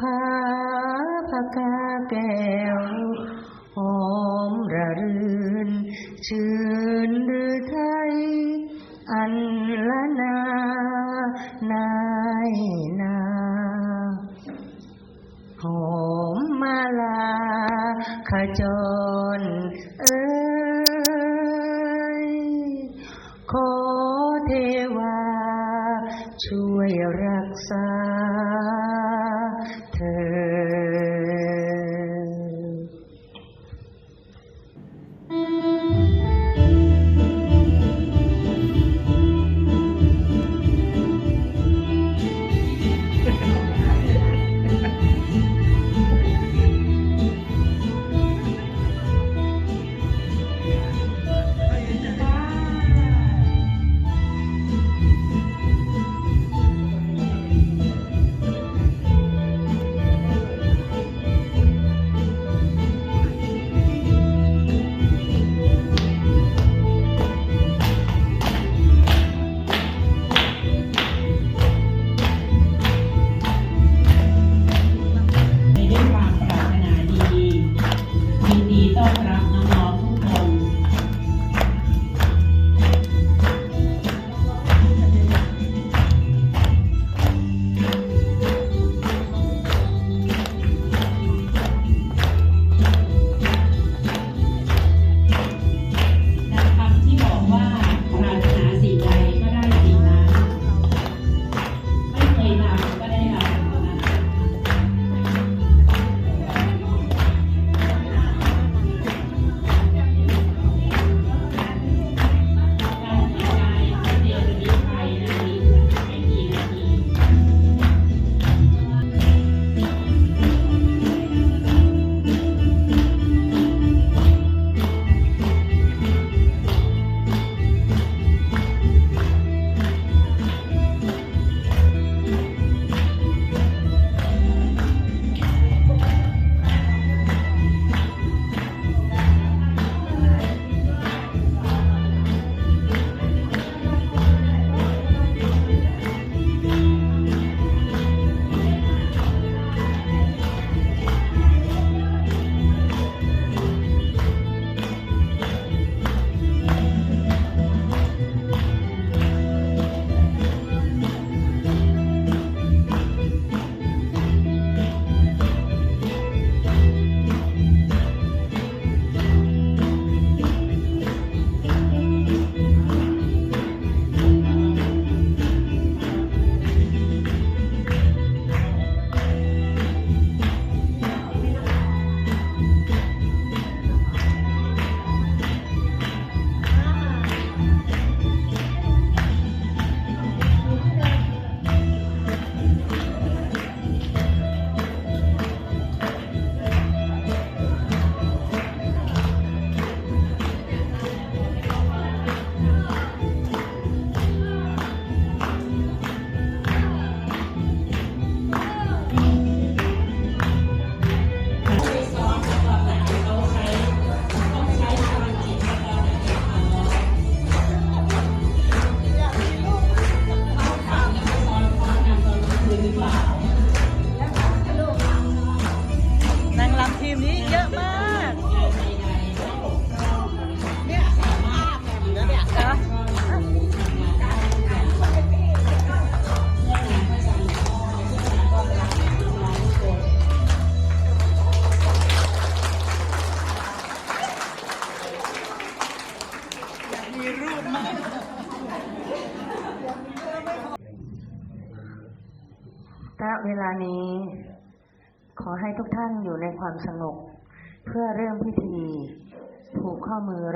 ภาพกาแก้วหอมระรื่น ชื่นหรือไทย อันละนานายนาหอมมาลาขจร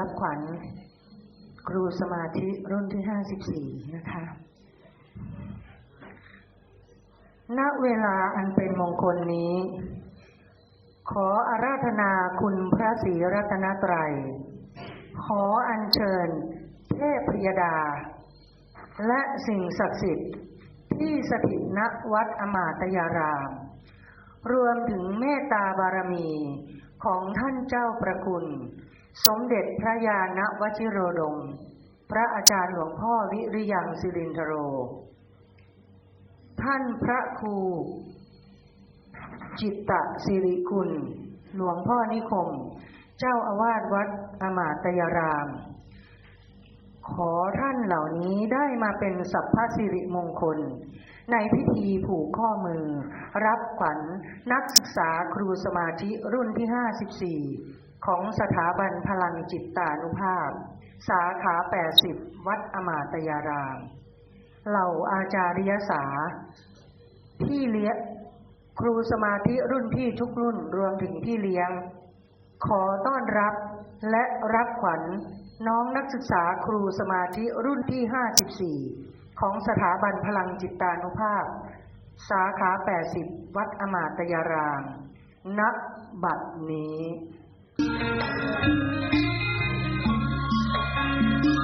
รับขวัญครูสมาธิรุ่นที่ห้าสิบสี่นะคะ ณ เวลาอันเป็นมงคลนี้ ขออาราธนาคุณพระศรีรัตนตรัย ขออัญเชิญเทพพยดา และสิ่งศักดิ์สิทธิ์ที่สถิตณวัดอมาตยาราม รวมถึงเมตตาบารมีของท่านเจ้าประคุณ สมเด็จพระยาณวชิโรดม พระอาจารย์หลวงพ่อวิริยังสิรินทโร ท่านพระครู จิตตสิริคุณ หลวงพ่อนิคม เจ้าอาวาสวัดอมาตยาราม ขอท่านเหล่านี้ได้มาเป็นสัพพสิริมงคล ในพิธีผูกข้อมือ รับขวัญนักศึกษาครูสมาธิรุ่นที่ 54 ของสถาบันพลังจิตตานุภาพ สาขา 80 วัดอมาตยาราม เหล่าอาจาริยสา พี่เลี้ยงครูสมาธิรุ่นพี่ทุกรุ่นรวมถึงพี่เลี้ยง ขอต้อนรับและรับขวัญน้องนักศึกษาครูสมาธิรุ่นที่ 54 ของสถาบันพลังจิตตานุภาพ สาขา 80 วัดอมาตยารามณบัดนี้ Thank you.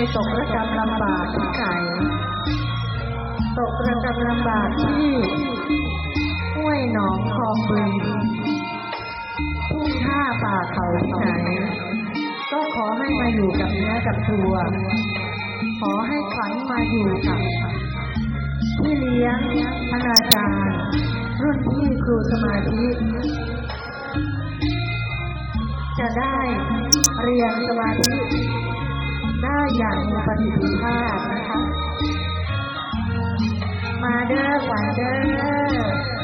ขวัญไปตกระกำลำบากที่ไหนตกระกำลำบากที่ห้วยหนองคลองบึงทุ่งท่าป่าเขาที่ไหน ก็ขอให้มาอยู่กับเนื้อกับตัว ขอให้ขวัญมาอยู่กับพี่เลี้ยงคณาจารย์ รุ่นพี่ครูสมาธิ จะได้เรียนสมาธิาอย่างมีประสิทธิภาพนะคะ มาเด้อหวันเด้อ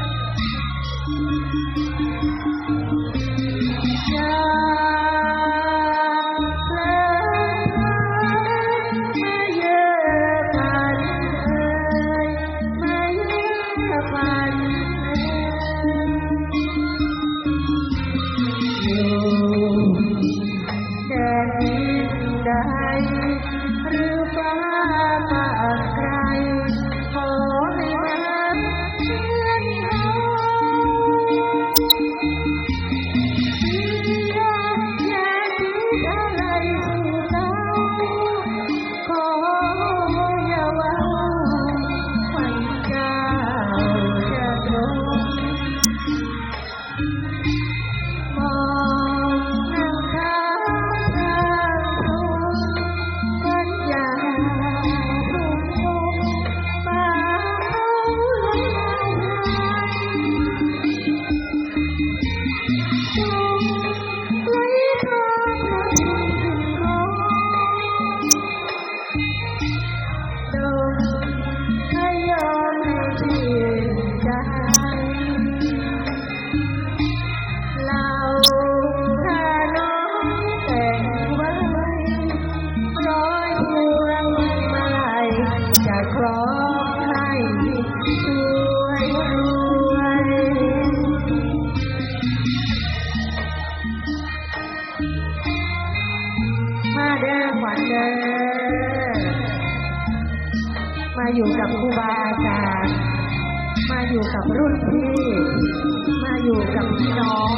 เด้อขวัญเด้อมาอยู่กับครูบาอาจารย์ มาอยู่กับรุ่นพี่ มาอยู่กับพี่น้อง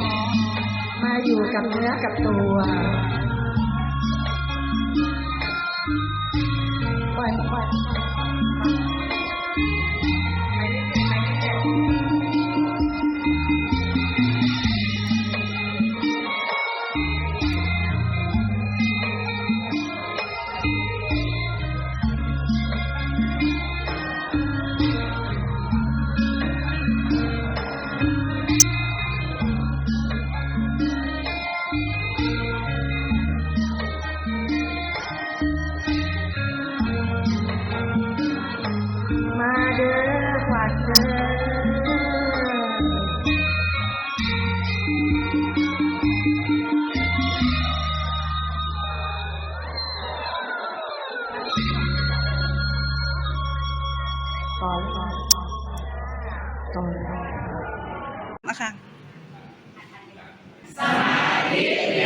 มาอยู่กับเนื้อกับตัว นะคะสาธิ